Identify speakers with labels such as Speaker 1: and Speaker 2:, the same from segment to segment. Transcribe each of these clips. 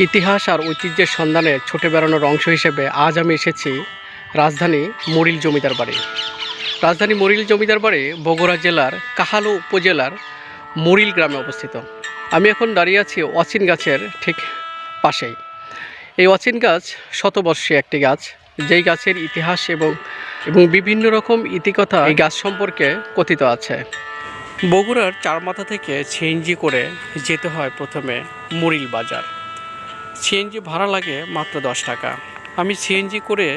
Speaker 1: ইতিহাস আর ঐতিহ্যের সন্ধানে ছুটে বেড়ানোর অংশ হিসেবে আজ আমি এসেছি রাজধানী মরিল জমিদার বাড়ি। রাজধানী মরিল জমিদার বাড়ি বগুড়া জেলার কাহালু উপজেলার মরিল গ্রামে অবস্থিত। আমি এখন দাঁড়িয়ে আছি অচিন গাছের ঠিক পাশেই। এই অচিন গাছ শতবর্ষী একটি গাছ। যেই গাছের ইতিহাস এবং এবং বিভিন্ন রকম ইতিকথা এই গাছ সম্পর্কে কথিত আছে। বগুড়ার চারমাথা থেকে সিএনজি করে যেতে হয় প্রথমে মরিল বাজার। সিএনজি ভাড়া লাগে মাত্র দশ টাকা। আমি সিএনজি করে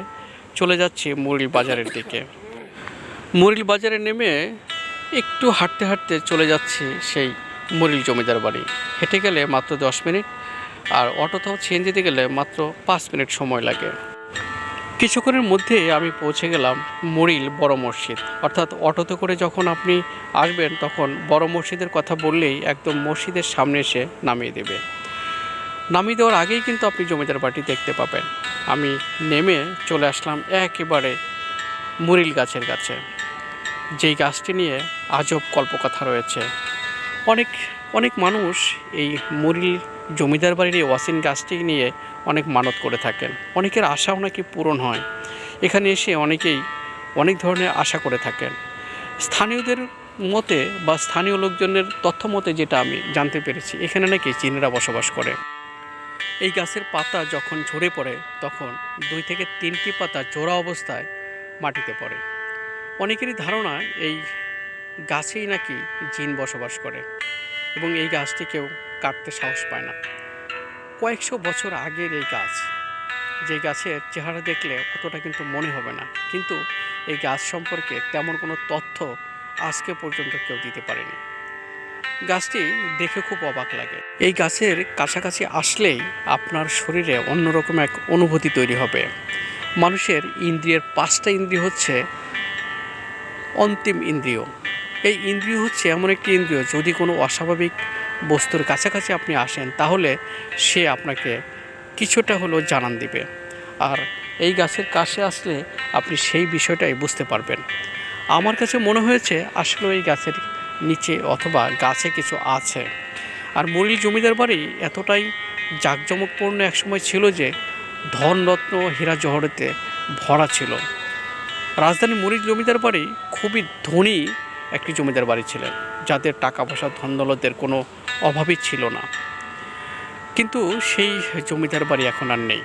Speaker 1: চলে যাচ্ছি মরিল বাজারের দিকে। মরিল বাজারে নেমে একটু হাঁটতে হাঁটতে চলে যাচ্ছি সেই মরিল জমিদার বাড়ি। হেঁটে গেলে মাত্র দশ মিনিট আর অটোতেও সিএনজিতে গেলে মাত্র পাঁচ মিনিট সময় লাগে। কিছুক্ষণের মধ্যে আমি পৌঁছে গেলাম মরিল বড় মসজিদ। অর্থাৎ অটোতে করে যখন আপনি আসবেন তখন বড় মসজিদের কথা বললেই একদম মসজিদের সামনে এসে নামিয়ে দেবে। নামিয়ে দেওয়ার আগেই কিন্তু আপনি জমিদার বাড়ি দেখতে পাবেন। আমি নেমে চলে আসলাম একেবারে মুরিল গাছের কাছে। যেই গাছটি নিয়ে আজব কল্পকথা রয়েছে। অনেক অনেক মানুষ এই মুরিল জমিদার বাড়ির এই ওয়াসিন গাছটি নিয়ে অনেক মানত করে থাকেন। অনেকের আশাও নাকি পূরণ হয়। এখানে এসে অনেকেই অনেক ধরনের আশা করে থাকেন। স্থানীয়দের মতে বা স্থানীয় লোকজনের তথ্য মতে যেটা আমি জানতে পেরেছি, এখানে নাকি চীনেরা বসবাস করে। এই গাছের পাতা যখন ঝরে পড়ে, তখন দুই থেকে তিনটি পাতা জোড়া অবস্থায় মাটিতে পড়ে। অনেকেরই ধারণা এই গাছেই নাকি জিন বসবাস করে এবং এই গাছটি কেউ কাটতে সাহস পায় না। কয়েকশো বছর আগের এই গাছ, যে গাছের চেহারা দেখলে অতটা কিন্তু মনে হবে না। কিন্তু এই গাছ সম্পর্কে তেমন কোনো তথ্য আজকে পর্যন্ত কেউ দিতে পারেনি। গাছটি দেখে খুব অবাক লাগে। এই গাছের কাছাকাছি আসলেই আপনার শরীরে অন্যরকম এক অনুভূতি তৈরি হবে। মানুষের ইন্দ্রিয়ের পাঁচটা ইন্দ্রিয় হচ্ছে অন্তিম ইন্দ্রিয়। এই ইন্দ্রিয় হচ্ছে এমন একটি ইন্দ্রিয়, যদি কোনো অস্বাভাবিক বস্তুর কাছাকাছি আপনি আসেন, তাহলে সে আপনাকে কিছুটা হলেও জানান দিবে। আর এই গাছের কাছে আসলে আপনি সেই বিষয়টাই বুঝতে পারবেন। আমার কাছে মনে হয়েছে আসলে এই গাছের নিচে অথবা গাছে কিছু আছে। আর মরিল জমিদার বাড়ি এতটাই জাঁকজমকপূর্ণ একসময় ছিল যে ধনরত্ন হীরা জহরেতে ভরা ছিল। রাজধানী মরিল জমিদার বাড়ি খুবই ধনী একটি জমিদার বাড়ি ছিলেন, যাদের টাকা পয়সা ধন দৌলতের কোনো অভাবই ছিল না। কিন্তু সেই জমিদার বাড়ি এখন আর নেই।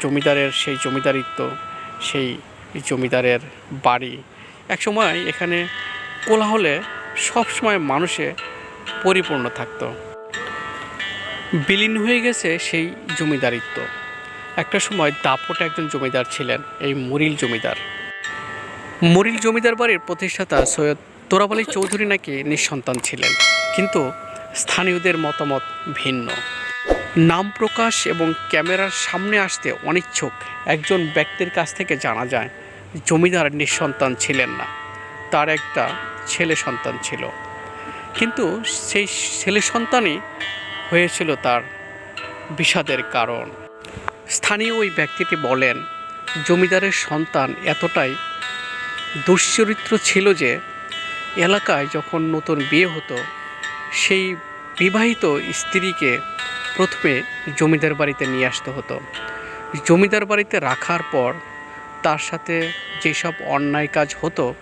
Speaker 1: জমিদারের সেই জমিদারিত্ব, সেই জমিদারের বাড়ি। একসময় এখানে কোলাহলে সবসময় মানুষে পরিপূর্ণ থাকত। বিলীন হয়ে গেছে সেই জমিদারিত্ব। একটা সময় দাপট একজন জমিদার ছিলেন, এই মরিল জমিদার। মরিল জমিদার বাড়ির প্রতিষ্ঠাতা সৈয়দ তোরাব আলী চৌধুরী নাকি নিঃসন্তান ছিলেন, কিন্তু স্থানীয়দের মতামত ভিন্ন। নাম প্রকাশ এবং ক্যামেরার সামনে আসতে অনিচ্ছুক একজন ব্যক্তির কাছ থেকে জানা যায়, জমিদার নিঃসন্তান ছিলেন না। তার একটা ছেলে সন্তান ছিল। কিন্তু সেই ছেলে সন্তানই হয়েছিল তার বিষাদের কারণ। স্থানীয় ওই ব্যক্তিটি বলেন, জমিদারের সন্তান এতটাই দুশ্চরিত্র ছিল যে এলাকায় যখন নতুন বিয়ে হতো, সেই বিবাহিত স্ত্রীকে প্রথমে জমিদার বাড়িতে নিয়ে আসতে হতো। জমিদার বাড়িতে রাখার পর তার সাথে যেসব অন্যায় কাজ হতো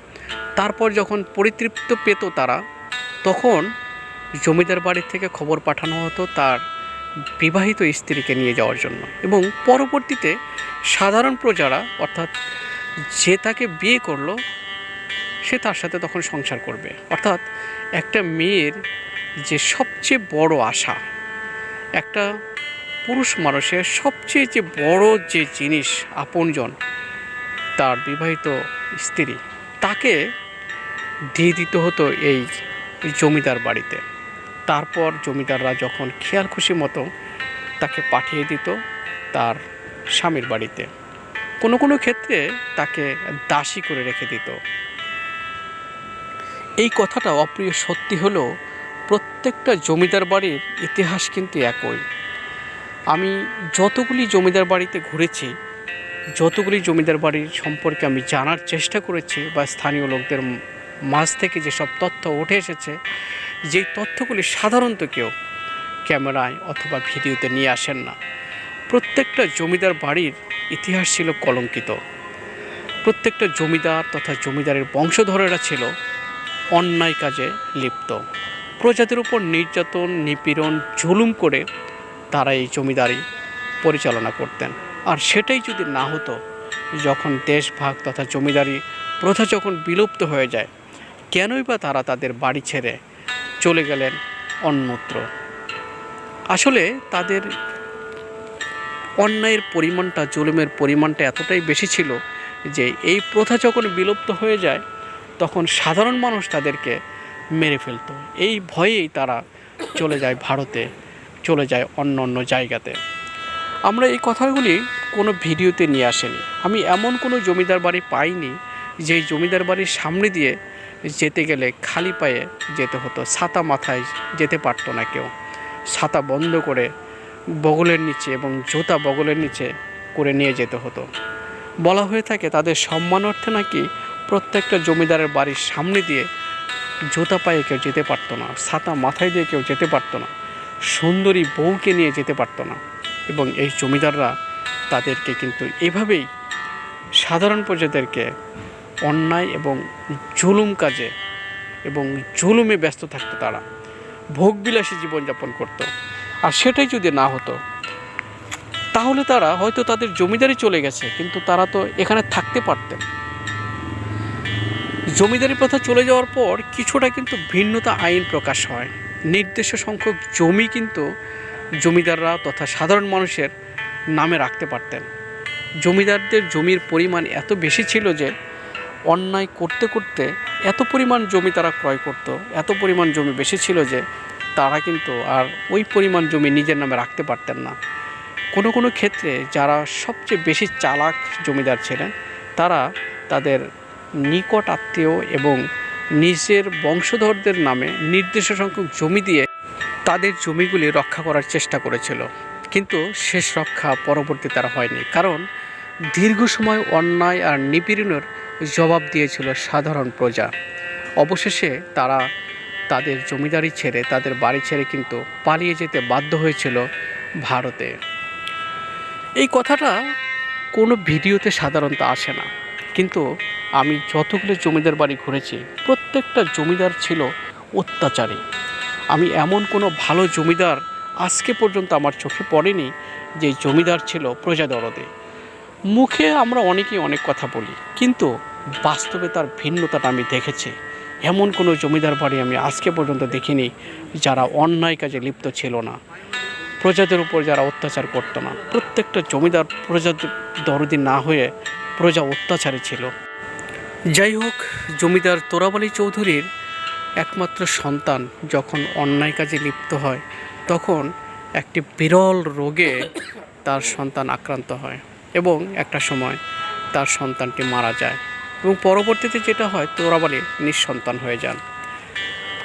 Speaker 1: তারপর যখন পরিতৃপ্ত পেত তারা, তখন জমিদার বাড়ি থেকে খবর পাঠানো হতো তার বিবাহিত স্ত্রীকে নিয়ে যাওয়ার জন্য। এবং পরবর্তীতে সাধারণ প্রজারা, অর্থাৎ যে তাকে বিয়ে করল, সে তার সাথে তখন সংসার করবে। অর্থাৎ একটা মেয়ের যে সবচেয়ে বড় আশা, একটা পুরুষ মানুষের সবচেয়ে যে বড় যে জিনিস আপনজন, তার বিবাহিত স্ত্রী, তাকে দিয়ে দিতে হতো এই জমিদার বাড়িতে। তারপর জমিদাররা যখন খেয়াল খুশি মতো তাকে পাঠিয়ে দিত তার স্বামীর বাড়িতে। কোনো কোনো ক্ষেত্রে তাকে দাসী করে রেখে দিত। এই কথাটা অপ্রিয় সত্যি হলেও প্রত্যেকটা জমিদার বাড়ির ইতিহাস কিন্তু একই। আমি যতগুলি জমিদার বাড়িতে ঘুরেছি, যতগুলি জমিদার বাড়ির সম্পর্কে আমি জানার চেষ্টা করেছি বা স্থানীয় লোকদের মাঝ থেকে যেসব তথ্য উঠে এসেছে, যেই তথ্যগুলি সাধারণত কেউ ক্যামেরায় অথবা ভিডিওতে নিয়ে আসেন না। প্রত্যেকটা জমিদার বাড়ির ইতিহাস ছিল কলঙ্কিত। প্রত্যেকটা জমিদার তথা জমিদারের বংশধরেরা ছিল অন্যায় কাজে লিপ্ত। প্রজাতির উপর নির্যাতন, নিপীড়ন, জুলুম করে তারা এই জমিদারি পরিচালনা করতেন। আর সেটাই যদি না হতো, যখন দেশভাগ তথা জমিদারি প্রথা যখন বিলুপ্ত হয়ে যায় কেনই বা তারা তাদের বাড়ি ছেড়ে চলে গেলেন অন্যত্র। আসলে তাদের অন্যায়ের পরিমাণটা, জুলুমের পরিমাণটা এতটাই বেশি ছিল যে এই প্রথা যখন বিলুপ্ত হয়ে যায়, তখন সাধারণ মানুষ তাদেরকে মেরে ফেলতো। এই ভয়েই তারা চলে যায় ভারতে, চলে যায় অন্য অন্য জায়গাতে। আমরা এই কথাগুলি কোনো ভিডিওতে নিয়ে আসেনি। আমি এমন কোনো জমিদার বাড়ি পাইনি যেই জমিদার বাড়ির সামনে দিয়ে যেতে গেলে খালি পায়ে যেতে হতো, ছাতা মাথায় যেতে পারতো না কেউ। ছাতা বন্ধ করে বগলের নিচে এবং জুতা বগলের নিচে করে নিয়ে যেতে হতো। বলা হয়ে থাকে, তাদের সম্মানার্থে নাকি প্রত্যেকটা জমিদারের বাড়ির সামনে দিয়ে জুতা পায়ে কেউ যেতে পারতো না, ছাতা মাথায় দিয়ে কেউ যেতে পারতো না, সুন্দরী বউকে নিয়ে যেতে পারতো না এবং এই জমিদাররা তাদেরকে কিন্তু এভাবেই সাধারণ প্রজাদেরকে অন্যায় এবং জুলুম কাজে এবং জুলুমে ব্যস্ত থাকতো তারা। ভোগবিলাসী জীবনযাপন করত। আর সেটাই যদি না হতো, তাহলে তারা হয়তো তাদের জমিদারি চলে গেছে, কিন্তু তারা তো এখানে থাকতে পারতেন। জমিদারি প্রথা চলে যাওয়ার পর কিছুটা কিন্তু ভিন্নতা আইন প্রকাশ হয়। নির্দিষ্ট সংখ্যক জমি কিন্তু জমিদাররা তথা সাধারণ মানুষের নামে রাখতে পারতেন। জমিদারদের জমির পরিমাণ এত বেশি ছিল যে অন্যায় করতে করতে এত পরিমাণ জমি তারা ক্রয় করত, এত পরিমাণ জমি বেশি ছিল যে তারা কিন্তু আর ওই পরিমাণ জমি নিজের নামে রাখতে পারতেন না। কোনো কোনো ক্ষেত্রে যারা সবচেয়ে বেশি চালাক জমিদার ছিলেন, তারা তাদের নিকট আত্মীয় এবং নিজের বংশধরদের নামে নির্দিষ্ট সংখ্যক জমি দিয়ে তাদের জমিগুলি রক্ষা করার চেষ্টা করেছিল। কিন্তু শেষ রক্ষা পরবর্তী তারা হয়নি। কারণ দীর্ঘ সময় অন্যায় আর নিপীড়নের জবাব দিয়েছিল সাধারণ প্রজা। অবশেষে তারা তাদের জমিদারি ছেড়ে তাদের বাড়ি ছেড়ে কিন্তু পালিয়ে যেতে বাধ্য হয়েছিল ভারতে। এই কথাটা কোনো ভিডিওতে সাধারণত আসে না। কিন্তু আমি যতগুলো জমিদার বাড়ি ঘুরেছি, প্রত্যেকটা জমিদার ছিল অত্যাচারী। আমি এমন কোনো ভালো জমিদার আজকে পর্যন্ত আমার চোখে পড়েনি যে জমিদার ছিল প্রজা দরদে মুখে আমরা অনেকেই অনেক কথা বলি, কিন্তু বাস্তবে তার ভিন্নতাটা আমি দেখেছি। এমন কোনো জমিদার বাড়ি আমি আজকে পর্যন্ত দেখিনি যারা অন্যায় কাজে লিপ্ত ছিল না। প্রজাদের উপর যারা অত্যাচার করতো না। প্রত্যেকটা জমিদার প্রজা দরদি না হয়ে প্রজা অত্যাচারী ছিল। যাই হোক, জমিদার তোরাবালি চৌধুরীর একমাত্র সন্তান যখন অন্যায় কাজে লিপ্ত হয়, তখন একটি বিরল রোগে তার সন্তান আক্রান্ত হয়। এবং একটা সময় তার সন্তানটি মারা যায় এবং পরবর্তীতে যেটা হয়, তোরাবালি নিঃসন্তান হয়ে যান।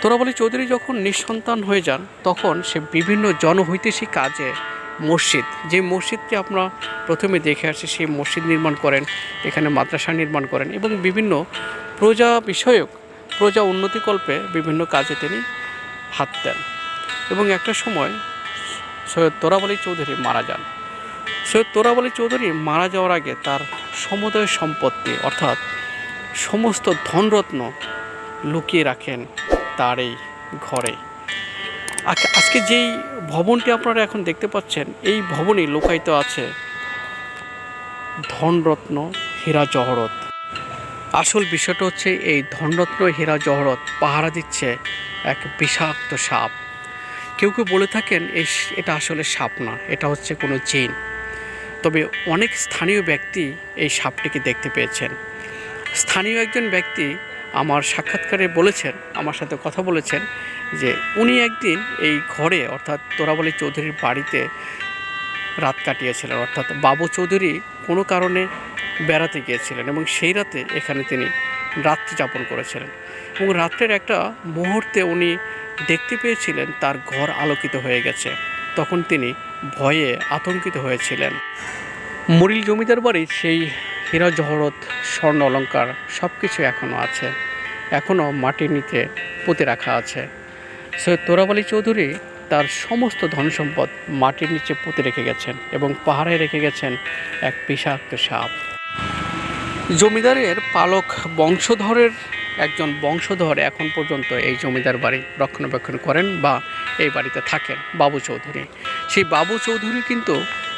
Speaker 1: তোরাবালি চৌধুরী যখন নিঃসন্তান হয়ে যান, তখন সে বিভিন্ন জনহৈতেশী কাজে মসজিদ, যে মসজিদকে আমরা প্রথমে দেখে আসছি, সেই মসজিদ নির্মাণ করেন, এখানে মাদ্রাসা নির্মাণ করেন এবং বিভিন্ন প্রজা বিষয়ক, প্রজা উন্নতিকল্পে বিভিন্ন কাজে তিনি হাত দেন এবং একটা সময় সৈয়দ তোরাবালি চৌধুরী মারা যান। সৈয়দ তোরাবালি চৌধুরী মারা যাওয়ার আগে তার সমুদয় সম্পত্তি, অর্থাৎ সমস্ত ধনরত্ন লুকিয়ে রাখেন তার এই ঘরে। আজকে যেই ভবনটি আপনারা এখন দেখতে পাচ্ছেন, এই ভবনে লোকায়িত আছে ধনরত্ন হীরা জহরত। আসল বিষয়টা হচ্ছে এই ধনরত্ন হীরা জহরত পাহারা দিচ্ছে এক বিষাক্ত সাপ। কেউ কেউ বলে থাকেন এই এটা আসলে সাপ না, এটা হচ্ছে কোনো জিন। তবে অনেক স্থানীয় ব্যক্তি এই সাপটিকে দেখতে পেয়েছেন। স্থানীয় একজন ব্যক্তি আমার সাক্ষাৎকারে বলেছেন, আমার সাথে কথা বলেছেন যে উনি একদিন এই ঘরে, অর্থাৎ তোরাবলী চৌধুরীর বাড়িতে রাত কাটিয়েছিলেন, অর্থাৎ বাবু চৌধুরী কোনো কারণে বেড়াতে গিয়েছিলেন এবং সেই রাতে এখানে তিনি রাত্রি যাপন করেছিলেন এবং রাত্রের একটা মুহূর্তে উনি দেখতে পেয়েছিলেন তার ঘর আলোকিত হয়ে গেছে। তখন তিনি ভয়ে আতঙ্কিত হয়েছিলেন। মরিল জমিদার বাড়ির সেই হীরা জহরত স্বর্ণ অলঙ্কার সব কিছু এখনও আছে। এখনও মাটির নিচে পুঁতে রাখা আছে। সৈয়দ তোরাবালি চৌধুরী তার সমস্ত ধন সম্পদ মাটির নিচে পুঁতে রেখে গেছেন এবং পাহাড়ে রেখে গেছেন এক বিষাক্ত সাপ। জমিদারের পালক বংশধরের একজন বংশধর এখন পর্যন্ত এই জমিদার বাড়ি রক্ষণাবেক্ষণ করেন বা এই বাড়িতে থাকেন। বাবু চৌধুরী সেই বাবু চৌধুরী কিন্তু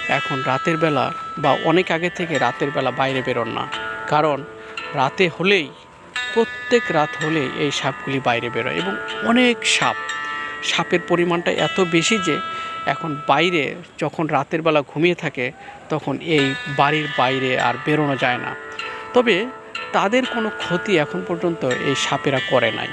Speaker 1: এখন রাতের বেলা বা অনেক আগে থেকে রাতের বেলা বাইরে বেরোন না। কারণ রাতে হলেই, প্রত্যেক রাত হলেই এই সাপগুলি বাইরে বেরোয় এবং অনেক সাপ। সাপের পরিমাণটা এত বেশি যে এখন বাইরে যখন রাতের বেলা ঘুমিয়ে থাকে, তখন এই বাড়ির বাইরে আর বেরোনো যায় না। তবে তাদের কোনো ক্ষতি এখন পর্যন্ত এই সাপেরা করে নাই।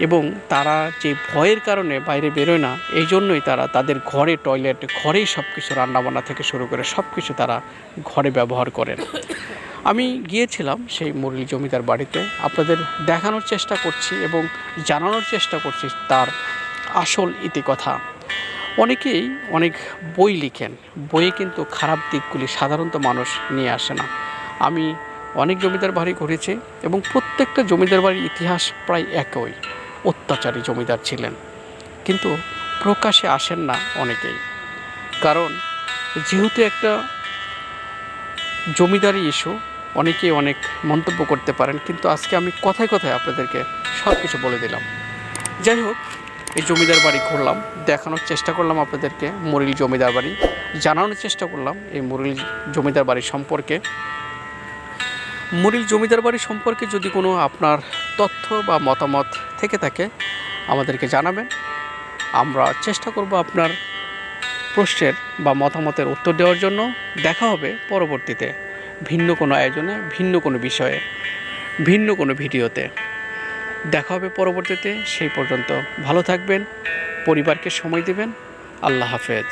Speaker 1: এবং তারা যে ভয়ের কারণে বাইরে বেরোয় না, এই জন্যই তারা তাদের ঘরে টয়লেট, ঘরেই সব কিছু রান্নাবান্না থেকে শুরু করে সব কিছু তারা ঘরে ব্যবহার করেন। আমি গিয়েছিলাম সেই মুরলি জমিদার বাড়িতে। আপনাদের দেখানোর চেষ্টা করছি এবং জানানোর চেষ্টা করছি তার আসল ইতিকথা। অনেকেই অনেক বই লিখেন। বইয়ে কিন্তু খারাপ দিকগুলি সাধারণত মানুষ নিয়ে আসে না। আমি অনেক জমিদার বাড়ি ঘুরেছি এবং প্রত্যেকটা জমিদার বাড়ির ইতিহাস প্রায় একই। অত্যাচারী জমিদার ছিলেন। কিন্তু প্রকাশে আসেন না অনেকেই। কারণ যেহেতু একটা জমিদারি ইস্যু, অনেকেই অনেক মন্তব্য করতে পারেন, কিন্তু আজকে আমি কথায় কথায় আপনাদেরকে সব কিছু বলে দিলাম। যাই হোক, এই জমিদার বাড়ি ঘুরলাম, দেখানোর চেষ্টা করলাম আপনাদেরকে, মুরিল জমিদার বাড়ি। জানানোর চেষ্টা করলাম এই মুরিল জমিদার বাড়ি সম্পর্কে। মুরিল জমিদার বাড়ি সম্পর্কে যদি কোনো আপনার তথ্য বা মতামত থেকে থাকে, আমাদেরকে জানাবেন। আমরা চেষ্টা করব আপনার প্রশ্নের বা মতামতের উত্তর দেওয়ার জন্য। দেখা হবে পরবর্তীতে ভিন্ন কোনো আয়োজনে, ভিন্ন কোনো বিষয়ে, ভিন্ন কোনো ভিডিওতে। দেখা হবে পরবর্তীতে, সেই পর্যন্ত ভালো থাকবেন, পরিবারকে সময় দেবেন। আল্লাহ হাফেজ।